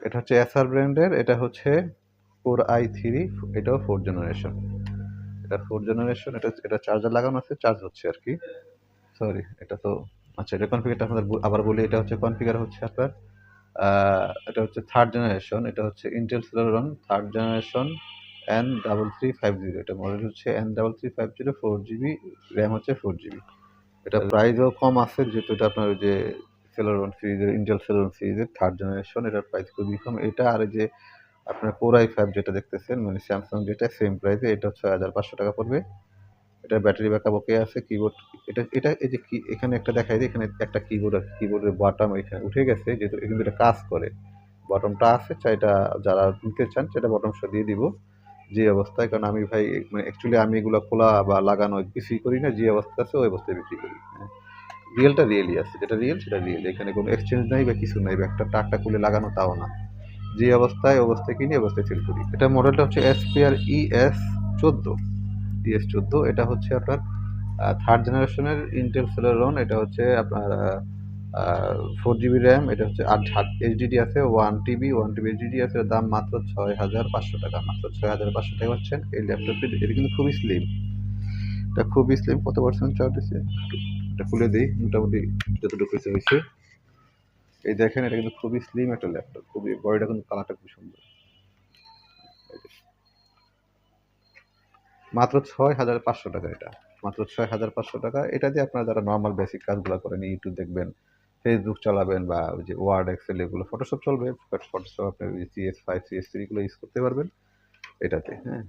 এটা হচ্ছে এসআর ব্র্যান্ডের এটা হচ্ছে ফোর আই থ্রি এটাও ফোর জেনারেশন এটা ফোর জেনারেশন এটা এটা চার্জার লাগানো আছে চার্জ হচ্ছে আর কি। সরি এটা তো আচ্ছা এটা কনফিগারটা আপনাদের আবার বলি এটা হচ্ছে কনফিগার হচ্ছে আপনার এটা হচ্ছে থার্ড জেনারেশন এটা হচ্ছে Intel Celeron third generation N double three five zero এটা মডেল হচ্ছে N double three five zero four GB RAM হচ্ছে ফোর জিবি এটা প্রাইসও কম আছে যেহেতু এটা আপনার ওই যে সেলোরন সিরিজের ইন্টেল সেলোরন সিরিজের থার্ড জেনারেশন এটার প্রাইস খুবই কম। এটা আর যে আপনার কোর আই ফাইভ যেটা দেখতেছেন মানে স্যামসাং যেটা সেম প্রাইসে এটা হচ্ছে হাজার পাঁচশো টাকা পড়বে। এটা ব্যাটারি ব্যাকআপ ওকে আছে কিবোর্ড এটা এটা এই যে কি, এখানে একটা দেখাই দিই, এখানে একটা কিবোর্ড আছে কিবোর্ডের বাটম এখানে উঠে গেছে, যেহেতু কিন্তু এটা কাজ করে। বটমটা আছে চাইটা যারা নিতে চান, সেটা বটম সহ দিয়ে দিব। যে অবস্থায়, কারণ আমি ভাই মানে অ্যাকচুয়ালি আমি এগুলো খোলা বা লাগানো কিছুই করি না, যে অবস্থা আছে, ওই অবস্থায় বিক্রি করি। হ্যাঁ। রিয়েলটা রিয়েলই আছে। যেটা রিয়েল সেটা রিয়েল এখানে কোনো এক্সচেঞ্জ নাই বা কিছু নাই, বা একটা টাকটা খুলে লাগানো তাও না। যে অবস্থায় অবস্থায় কিনি অবস্থায় সেল করি। এটা মডেলটা হচ্ছে এসপিআর ইএস চোদ্দ। ইএস চোদ্দ, এটা হচ্ছে আপনার থার্ড জেনারেশনের ইন্টেল সেলেরন এটা হচ্ছে আপনার ফোর জিবি র্যাম এটা হচ্ছে আট এইচডিডি আছে one TB one TB HDD আছে দাম মাত্র ছয় হাজার পাঁচশো টাকা। মাত্র ছয় হাজার পাঁচশো টাকা পাচ্ছেন এই ল্যাপটপটি এটা কিন্তু খুবই স্লিম এটা খুবই স্লিম কত পার্সেন্ট চার্জ দিচ্ছে? এটা খুলে দিই, মোটামুটি যতটুকু হয়েছে হয়েছে। এই দেখেন, এটা কিন্তু খুবই স্লিম একটা ল্যাপটপ খুবই, বডিটা কিন্তু কালারটা খুব সুন্দর। মাত্র ছয় হাজার পাঁচশো টাকা এটা। মাত্র ছয় হাজার পাঁচশো টাকা। এটা দিয়ে আপনারা যারা নর্মাল বেসিক কাজগুলো করেন ইউটিউব দেখবেন ফেসবুক চালাবেন বা ওই যে ওয়ার্ড এক্সেল এগুলো ফটোশপ চলবে ফটোশপ আপনি সিএস ফাইভ সিএস থ্রিগুলো ইউজ করতে পারবেন। এটাতে হ্যাঁ।